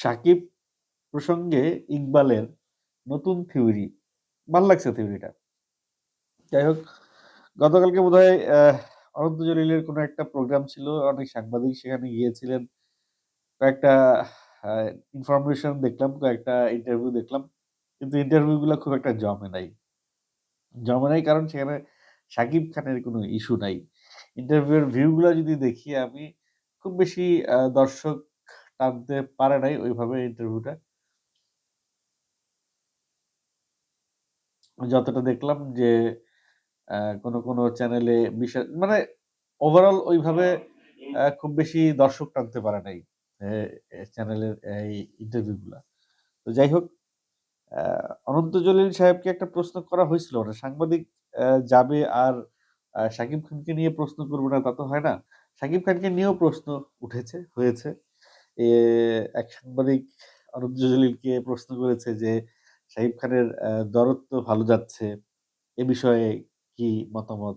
সাকিব প্রসঙ্গে ইকবালের নতুন থিওরি ভালো লাগছে থিওরিটা যাই হোক, গতকালকে বোধ হয় অনন্ত জলিলের কোনো একটা প্রোগ্রাম ছিল, অনেক সাংবাদিক সেখানে গিয়েছিলেন, কয়েকটা ইনফরমেশন দেখলাম, কয়েকটা ইন্টারভিউ দেখলাম, কিন্তু ইন্টারভিউগুলো খুব একটা জমে নাই। জমে নাই কারণ সেখানে সাকিব খানের কোনো ইস্যু নাই। ইন্টারভিউয়ের ভিউগুলো যদি দেখি আমি, খুব বেশি দর্শক টানতে পারে নাই ওইভাবে ইন্টারভিউটা যতটা দেখলাম যে কোনো কোনো চ্যানেলে বিশেষ মানে ওভারঅল ওইভাবে খুব বেশি দর্শক টানতে পারে নাই চ্যানেলের এই ইন্টারভিউগুলা তো যাই হোক অনন্ত জলিল সাহেবকে একটা প্রশ্ন করা হয়েছিল সাংবাদিক যাবে আর সাকিব খানকে নিয়ে প্রশ্ন করব না, তা তো হয় না। সাকিব খানকে নিয়েও প্রশ্ন উঠেছে, হয়েছে। এক সাংবাদিক অনন্ত জলিলকে প্রশ্ন করেছে যে সাকিব খানের দরত্ব ভালো যাচ্ছে, এ বিষয়ে কি মতামত?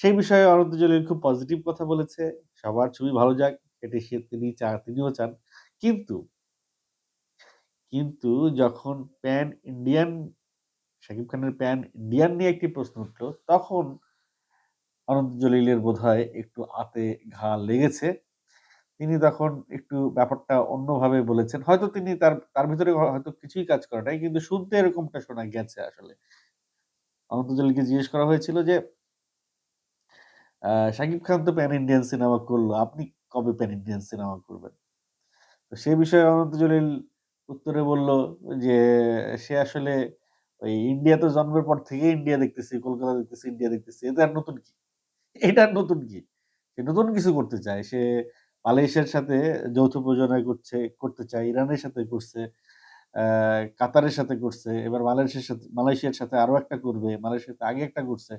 সেই বিষয়ে অনন্ত জলিল খুব পজিটিভ কথা বলেছে, সবার ছবি ভালো যাক, এটি সে তিনি চা, তিনিও চান। কিন্তু কিন্তু যখন প্যান ইন্ডিয়ান শাকিব খানের প্যান ইন্ডিয়ান নিয়ে একটি প্রশ্ন উঠল, তখন অনন্ত জলিলের বোধ একটু আতে ঘা লেগেছে। তিনি তখন একটু ব্যাপারটা অন্যভাবে বলেছেন। হয়তো তিনি তার তার ভিতরে হয়তো কিছুই কাজ করে নাই, কিন্তু শুনতে এরকমটা শোনা গেছে আসলে। অনন্ত জলিলকে জিজ্ঞেস করা হয়েছিল যে শাকিব খান তো প্যান ইন্ডিয়ান সিনেমা করল, আপনি কবে প্যান ইন্ডিয়ান সিনেমা করবেন? তো সে বিষয়ে অনন্ত জলিল উত্তরে বলল যে, সে আসলে ওই ইন্ডিয়া তো জন্মের পর থেকে ইন্ডিয়া দেখতেছি, কলকাতা দেখতেছি ইন্ডিয়া দেখতেছি, এটা নতুন কি? এটা নতুন কি? সে নতুন কিছু করতে চায়। সে মালয়েশিয়ার সাথে যৌথ প্রযোজনা করছে, করতে চায়, ইরানের সাথে করছে কাতারের সাথে করছে, এবার মালয়েশিয়ার সাথে মালয়েশিয়ার সাথে আরও একটা করবে মালয়েশিয়াতে আগে একটা করছে।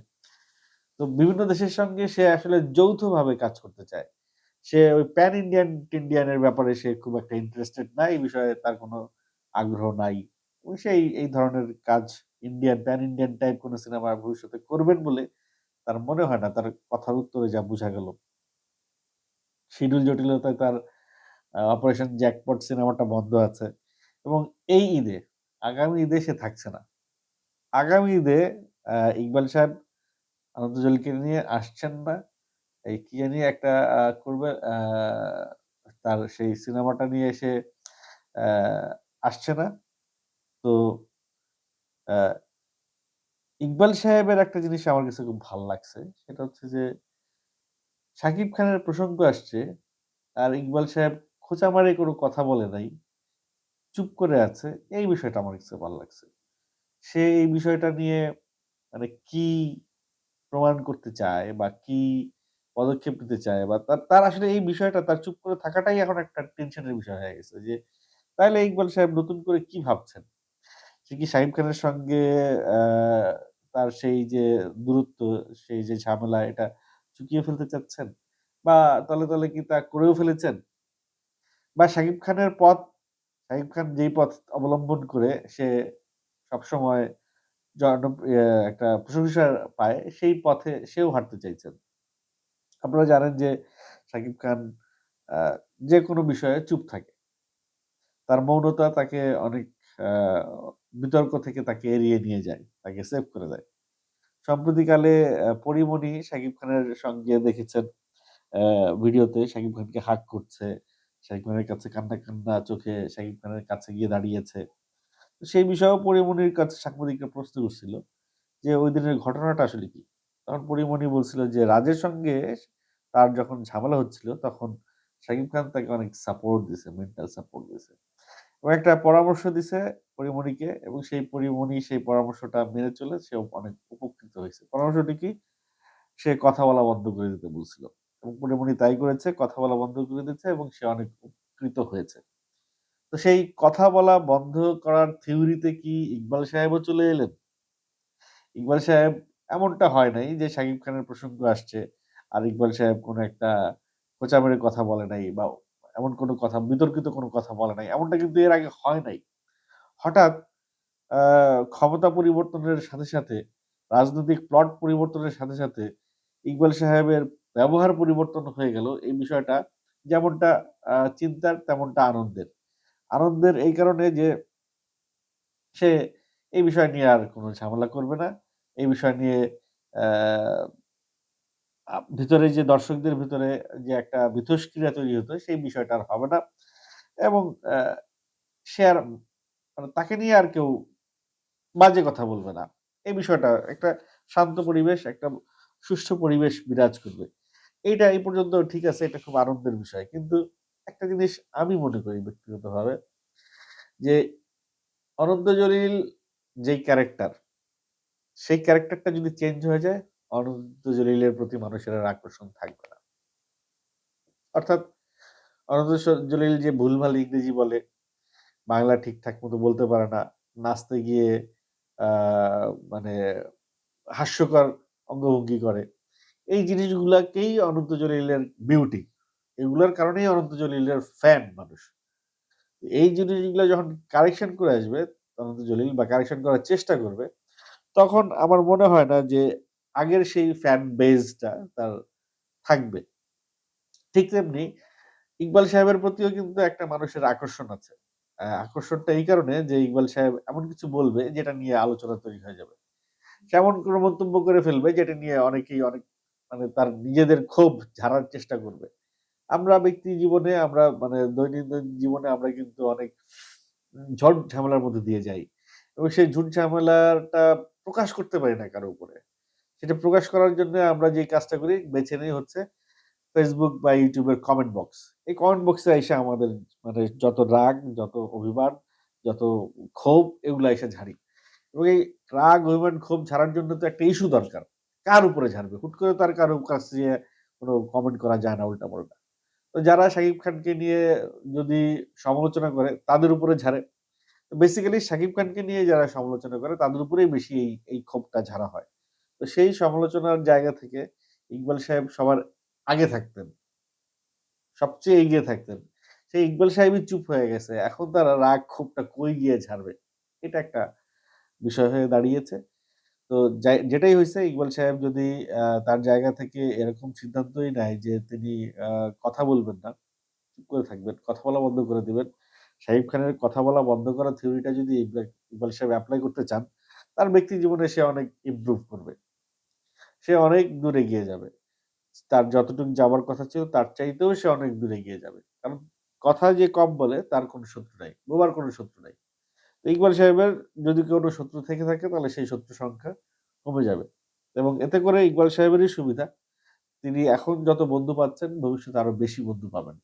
তো বিভিন্ন দেশের সঙ্গে সে আসলে যৌথভাবে কাজ করতে চায়। সে ওই প্যান ইন্ডিয়ান ইন্ডিয়ানের ব্যাপারে সে খুব একটা ইন্টারেস্টেড না এই বিষয়ে তার কোনো আগ্রহ নাই। সে এই ধরনের কাজ ইন্ডিয়ান প্যান ইন্ডিয়ান টাইপ কোনো সিনেমা ভবিষ্যতে করবেন বলে তার মনে হয় না, তার কথার উত্তরে যা বোঝা গেল। শিডিউল জটিলতায় তার অপারেশন জ্যাকপট সিনেমাটা বন্ধ আছে। এবং এই ঈদে, আগামী ঈদে সে থাকছে না। আগামী ঈদে ইকবাল সাহেব আনন্দ জলিকে নিয়ে আসছেন না। এই কি জানি একটা করবে তার সেই সিনেমাটা নিয়ে এসে আসছে না। তো ইকবাল সাহেবের একটা জিনিস আমার কাছে খুব ভালো লাগছে, সেটা হচ্ছে যে সাকিব খানের প্রসঙ্গ আসছে, আর ইকবাল সাহেব খোঁচা মারে কোনো কথা বলে নাই, চুপ করে আছে, এই বিষয়টা আমার কাছে ভালো লাগছে। সে এই বিষয়টা নিয়ে মানে কি প্রমাণ করতে চায় বা কি পদক্ষেপ নিতে চায় বা তার আসলে এই বিষয়টা, তার চুপ করে থাকাটাই এখন একটা টেনশনের বিষয় হয়ে গেছে যে, তাহলে ইকবাল সাহেব নতুন করে কি ভাবছেন? সে কি শাহিব খানের সঙ্গে তার সেই যে দূরত্ব, সেই যে ঝামেলা, এটা চুকিয়ে ফেলতে চাচ্ছেন বা তলে তলে কি তা করেও ফেলেছেন? বা শাকিব খানের পথ, শাকিব খান যেই পথ অবলম্বন করে সে সবসময় একটা প্রশংসা পায়, সেই পথে সেও হাঁটতে চাইছেন। আপনারা জানেন যে শাকিব খান যে কোনো বিষয়ে চুপ থাকে। তার মৌনতা তাকে অনেক বিতর্ক থেকে তাকে এড়িয়ে নিয়ে যায়, তাকে সেভ করে দেয়। সম্প্রতিকালে পরিমণি শাকিব খানের সঙ্গে দেখেছেন ভিডিওতে শাকিব খানকে হাক করছে। শাকিব খানের কাছে কান্না কান্না চোখে শাকিব খানের কাছে গিয়ে দাঁড়িয়েছে। সেই বিষয়েও পরিমণির কাছে সাংবাদিকরা প্রশ্ন করছিল যে, ওই দিনের ঘটনাটা আসলে কি? তখন পরিমণি বলছিল যে, রাজের সঙ্গে তার যখন ঝামেলা হচ্ছিল, তখন শাকিব খান তাকে অনেক সাপোর্ট দিছে মেন্টাল সাপোর্ট দিছে একটা পরামর্শ দিছে পরিমণিকে এবং সেই পরিমণি সেই পরামর্শটা মেনে চলে সেও অনেক উপকৃত হয়েছে। পরামর্শটি কি? সে কথা বলা বন্ধ করে দিতে বলছিল এবং পরিমণি তাই করেছে, কথা বলা বন্ধ করে দিয়েছে এবং সে অনেক উপকৃত হয়েছে। তো সেই কথা বলা বন্ধ করার থিওরিতে কি ইকবাল সাহেবও চলে এলেন? ইকবাল সাহেব এমনটা হয় নাই যে শাকিব খানের প্রসঙ্গ আসছে আর ইকবাল সাহেব কোনো একটা খোঁচা মেরে কথা বলে নাই বা এমন কোনো কথা, বিতর্কিত কোনো কথা বলে নাই। এমনটা কিন্তু এর আগে হয় নাই। হঠাৎ ক্ষমতা পরিবর্তনের সাথে সাথে, রাজনৈতিক প্লট পরিবর্তনের সাথে সাথে ইকবাল সাহেবের ব্যবহার পরিবর্তন হয়ে গেল এই বিষয়টা। যেমনটা চিন্তার, তেমনটা আনন্দের। আনন্দের এই কারণে যে সে এই বিষয় নিয়ে আর কোনো ঝামেলা করবে না। এই বিষয় নিয়ে ভিতরে যে দর্শকদের ভিতরে যে একটা মিথস্ক্রিয়া তৈরি হতো সেই বিষয়টা আর হবে না। এবং সে আর মানে তাকে নিয়ে আর কেউ বাজে কথা বলবে না। এই বিষয়টা একটা শান্ত পরিবেশ, একটা সুষ্ঠু পরিবেশ বিরাজ করবে। এইটা এই পর্যন্ত ঠিক আছে, এটা খুব আনন্দের বিষয়। কিন্তু একটা জিনিস আমি মনে করি ব্যক্তিগতভাবে যে অনন্ত জলিল যেই ক্যারেক্টার, সেই ক্যারেক্টারটা যদি চেঞ্জ হয়ে যায়, অনন্ত জলিলের প্রতি মানুষের আর আকর্ষণ থাকবে না। অর্থাৎ অনন্ত জলিল যে ভুলভাল ইংরেজি বলে, বাংলা ঠিকঠাক মতো বলতে পারে না, নাচতে গিয়ে মানে হাস্যকর অঙ্গভঙ্গি করে। এই জিনিসগুলাকেই অনন্ত জলিলের বিউটি। এগুলার কারণেই অনন্ত জলিলের ফ্যান মানুষ। এই জিনিসগুলো যখন কারেকশন করে আসবে অনন্ত জলিল বা কারেকশন করার চেষ্টা করবে, তখন আমার মনে হয় না যে আগের সেই ফ্যান বেজটা তার থাকবে। ঠিক তেমনি ইকবাল সাহেবের প্রতিও কিন্তু একটা মানুষের আকর্ষণ আছে। আকর্ষণটা এই কারণে যে ইকবাল সাহেব এমন কিছু বলবে যেটা নিয়ে আলোচনা তৈরি হয়ে যাবে। সে এমন কোনো মন্তব্য করে ফেলবে যেটা নিয়ে অনেকেই অনেক মানে তার নিজেদের ক্ষোভ ঝাড়ার চেষ্টা করবে। আমরা ব্যক্তি জীবনে আমরা মানে দৈনন্দিন জীবনে আমরা কিন্তু অনেক ঝড় ঝামেলার মধ্যে দিয়ে যাই। এবং সেই ঝুট ঝামেলাটা প্রকাশ করতে পারি না কারও উপরে। সেটা প্রকাশ করার জন্য আমরা যে কাজটা করি বেছে নেই হচ্ছে ফেসবুক বা ইউটিউবের কমেন্ট বক্স। এই কমেন্ট বক্সে এসে আমাদের মানে যত রাগ, যত অভিমান, যত ক্ষোভ এগুলো এসে ঝাড়ি। এবং এই রাগ, অভিমান, ক্ষোভ ঝাড়ার জন্য তো একটা ইস্যু দরকার। কার উপরে ঝাড়বে? হুট করে তার কারও কাছে যেয়ে কোনো কমেন্ট করা যায় না উল্টাপাল্টা। তো যারা শাকিব খানকে নিয়ে যদি সমালোচনা করে তাদের উপরে ঝাড়ে। বেসিক্যালি শাকিব খানকে নিয়ে যারা সমালোচনা করে তাদের উপরেই বেশি এই, এই ক্ষোভটা ঝাড়া হয়। তো সেই সমালোচনার জায়গা থেকে ইকবাল সাহেব সবার আগে থাকতেন। সবচেয়ে এগিয়ে থাকতেন। সেই ইকবাল সাহেবই চুপ হয়ে গেছে। এখন তারা রাগ ক্ষোভটা কই গিয়ে ঝাড়বে? এটা একটা বিষয় হয়ে দাঁড়িয়েছে। তো যেটাই হয়েছে ইকবাল সাহেব যদি তার জায়গা থেকে এরকম সিদ্ধান্তই নেয় যে তিনি কথা বলবেন না, চুপ করে থাকবেন, কথা বলা বন্ধ করে দিবেন। শাকিব খানের কথা বলা বন্ধ করার থিওরিটা যদি ইকবাল সাহেব অ্যাপ্লাই করতে চান, তার ব্যক্তি জীবনে সে অনেক ইমপ্রুভ করবে। সে অনেক দূর এগিয়ে যাবে। তার যতটুকু যাবার কথা ছিল, তার চাইতেও সে অনেক দূর এগিয়ে যাবে। কারণ কথা যে কম বলে, তার কোনো শত্রু নাই। বোবার কোনো শত্রু নাই। তো ইকবাল সাহেবের যদি কোনো শত্রু থেকে থাকে, তাহলে সেই শত্রুর সংখ্যা কমে যাবে। এবং এতে করে ইকবাল সাহেবেরই সুবিধা। তিনি এখন যত বন্ধু পাচ্ছেন, ভবিষ্যতে আরও বেশি বন্ধু পাবেন।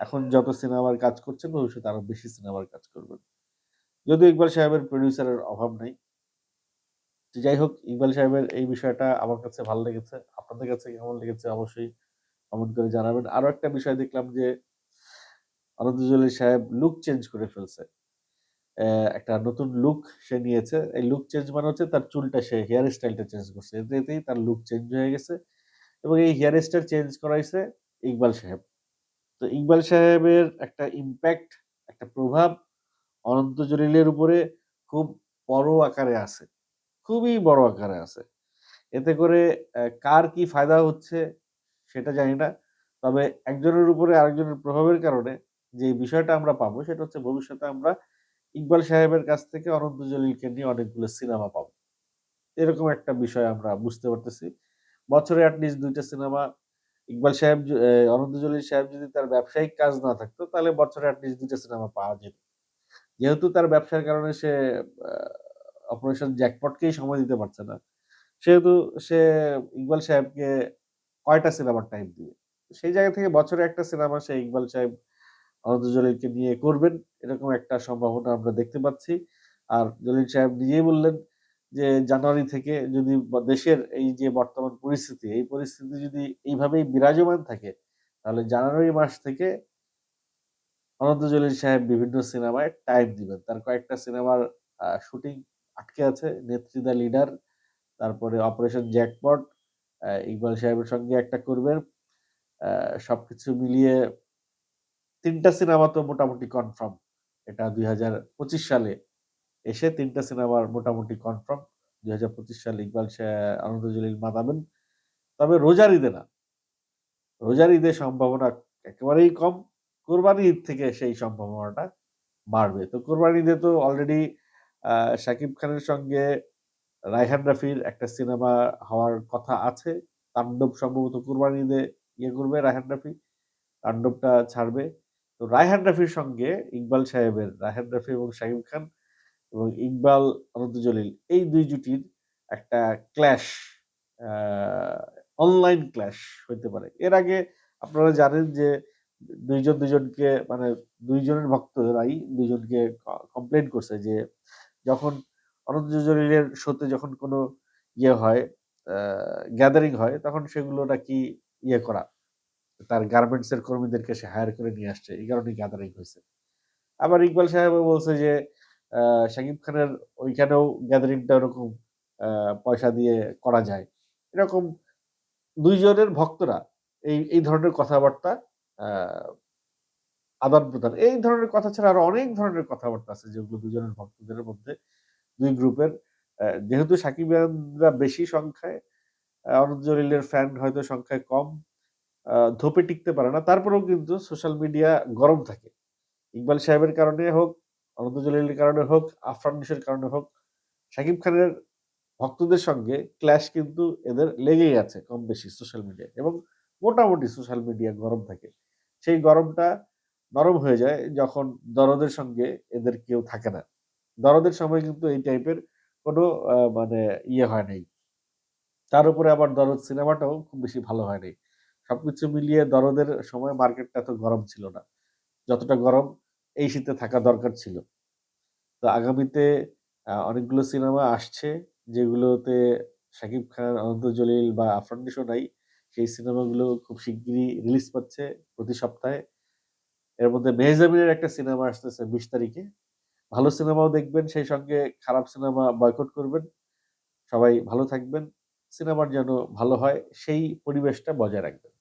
এখন যত সিনেমার কাজ করছেন, ভবিষ্যতে আরও বেশি সিনেমার কাজ করবেন। যদিও ইকবাল সাহেবের প্রোডিউসারের অভাব নাই। যাই হোক, ইকবাল সাহেবের এই বিষয়টা আমার কাছে ভালো লেগেছে। আপনাদের কাছে কেমন লেগেছে অবশ্যই কমেন্ট করে জানাবেন। আরও একটা বিষয় দেখলাম যে অনন্ত জলিল সাহেব লুক চেঞ্জ করে ফেলছে। একটা নতুন লুক সে নিয়েছে। এই লুক চেঞ্জ মানে হচ্ছে তার চুলটা সে হেয়ার স্টাইলটা চেঞ্জ করছে। এতে, এতেই তার লুক চেঞ্জ হয়ে গেছে। এবং এই হেয়ার স্টাইল চেঞ্জ করাইছে ইকবাল সাহেব। তো ইকবাল সাহেবের একটা ইম্প্যাক্ট একটা প্রভাব অনন্ত জলিলের উপরে খুব বড় আকারে আছে। খুবই বড় আকারে আছে। এতে করে কার কি ফায়দা হচ্ছে সেটা জানি না। তবে একজনের উপরে আরেকজনের প্রভাবের কারণে যে বিষয়টা আমরা পাবো সেটা হচ্ছে ভবিষ্যতে আমরা ইকবাল সাহেবের কাছ থেকে অনন্ত জলিলকে নিয়ে অনেকগুলো সিনেমা পাবো। এরকম একটা বিষয় আমরা বুঝতে পারতেছি। বছরে এট লিস্ট ২ টা সিনেমা, ইকবাল সাহেব অনন্ত জলিল সাহেব যদি তার ব্যবসায়িক কাজ না থাকতো, তাহলে বছরে এট লিস্ট ২ টা সিনেমা পাওয়া যেত। যেহেতু তার ব্যবসার কারণে সে অপারেশন জ্যাকপটকেই সময় দিতে পারছে না। সেহেতু সে ইকবাল সাহেবকে কয়টা সিনেমার টাইম দিবে? সেই জায়গা থেকে বছরে একটা সিনেমা সে ইকবাল সাহেব অনন্ত জলিলকে নিয়ে করবেন। এরকম একটা সম্ভাবনা আমরা দেখতে পাচ্ছি। আর জলিল সাহেব নিজেই বললেন যে জানুয়ারি থেকে যদি দেশের এই যে বর্তমান পরিস্থিতি, এই পরিস্থিতি যদি এইভাবেই বিরাজমান থাকে তাহলে জানুয়ারি মাস থেকে অনন্ত জলিল সাহেব বিভিন্ন সিনেমায় টাইম দিবেন। তার কয়েকটা সিনেমার শুটিং আটকে আছে। 'নেত্রী লিডার' তারপরে 'অপারেশন জ্যাকপট' ইকবাল সাহেবের সঙ্গে একটা করবেন। সবকিছু মিলিয়ে তিনটা সিনেমা তো মোটামুটি কনফার্ম। এটা ২০২৫ সালে এসে ৩ টা সিনেমার মোটামুটি কনফার্ম। ২০২৫ সালে ইকবাল অনন্ত জলিল মাতাবেন। তবে রোজার ঈদে না। রোজার ঈদে সম্ভাবনা একেবারেই কম। কোরবানির ঈদ থেকে সেই সম্ভাবনাটা বাড়বে। তো কোরবানি ঈদে তো অলরেডি শাকিব খানের সঙ্গে রায়হান রাফির একটা সিনেমা হওয়ার কথা আছে। তাণ্ডব সম্ভবত কোরবানির ঈদে ইয়ে করবে রায়হান রাফি। তাণ্ডবটা ছাড়বে। তো রায়হান রাফির সঙ্গে ইকবাল সাহেবের, রায়হান রাফি এবং শাকিব খান এবং ইকবাল অনন্ত জলিল এই দুই জুটির একটা ক্ল্যাশ অনলাইন ক্ল্যাশ হইতে পারে। এর আগে আপনারা জানেন যে ২ জন ২ জনকে মানে ২ জনের ভক্তরাই দুইজনকে কমপ্লেন করছে যে যখন অনন্ত জলিলের শোতে যখন কোনো ইয়ে হয়, গ্যাদারিং হয় তখন সেগুলো নাকি ইয়ে করা। তার গার্মেন্টস এর কর্মীদেরকে সে হায়ার করে নিয়ে আসছে। এই কারণেই গ্যাদারিং হয়েছে আবার ইকবাল সাহেবও বলছে যে শাকিব খানের ওইখানেও গ্যাদারিংটা ওরকম পয়সা দিয়ে করা যায়। এরকম দুইজনের ভক্তরা এই, এই ধরনের কথাবার্তা আ আদান-প্রদান। এই ধরনের কথা ছাড়া আরও অনেক ধরনের কথাবার্তা আছে যেগুলো দুজনের ভক্তদের মধ্যে দুই গ্রুপের যেহেতু সাকিবিয়ানরা বেশি সংখ্যায়, অনন্ত জলিলের ফ্যান হয়তো সংখ্যায় কম। ধোপে টিকতে পারে না। তারপরেও কিন্তু সোশ্যাল মিডিয়া গরম থাকে। ইকবাল সাহেবের কারণে হোক, অনন্ত জলিলের কারণে হোক, আফরান কারণে হোক, সাকিব খানের ভক্তদের সঙ্গে ক্ল্যাশ কিন্তু এদের লেগেই আছে কম বেশি সোশ্যাল মিডিয়ায় এবং মোটামুটি সোশ্যাল মিডিয়া গরম থাকে। সেই গরমটা নরম হয়ে যায় যখন দরদের সঙ্গে এদের কেউ থাকে না। দরদের সময় কিন্তু এই টাইপের কোনো মানে ইয়ে হয় নাই। তার উপরে আবার দরদ সিনেমাটাও খুব বেশি ভালো হয় নাই। সবকিছু মিলিয়ে দরদের সময় মার্কেটটা এত গরম ছিল না। যতটা গরম এই শীতে থাকা দরকার ছিল। তো আগামীতে অনেকগুলো সিনেমা আসছে যেগুলোতে শাকিব খান, অনন্ত জলিল বা আফরান নাই। সেই সিনেমাগুলো খুব শিগগিরই রিলিজ পাচ্ছে প্রতি সপ্তাহে। এর মধ্যে মেহজাবিনের একটা সিনেমা আসতেছে ২০ তারিখে। ভালো সিনেমাও দেখবেন, সেই সঙ্গে খারাপ সিনেমা বয়কট করবেন। সবাই ভালো থাকবেন। সিনেমার যেন ভালো হয় সেই পরিবেশটা বজায় রাখবেন।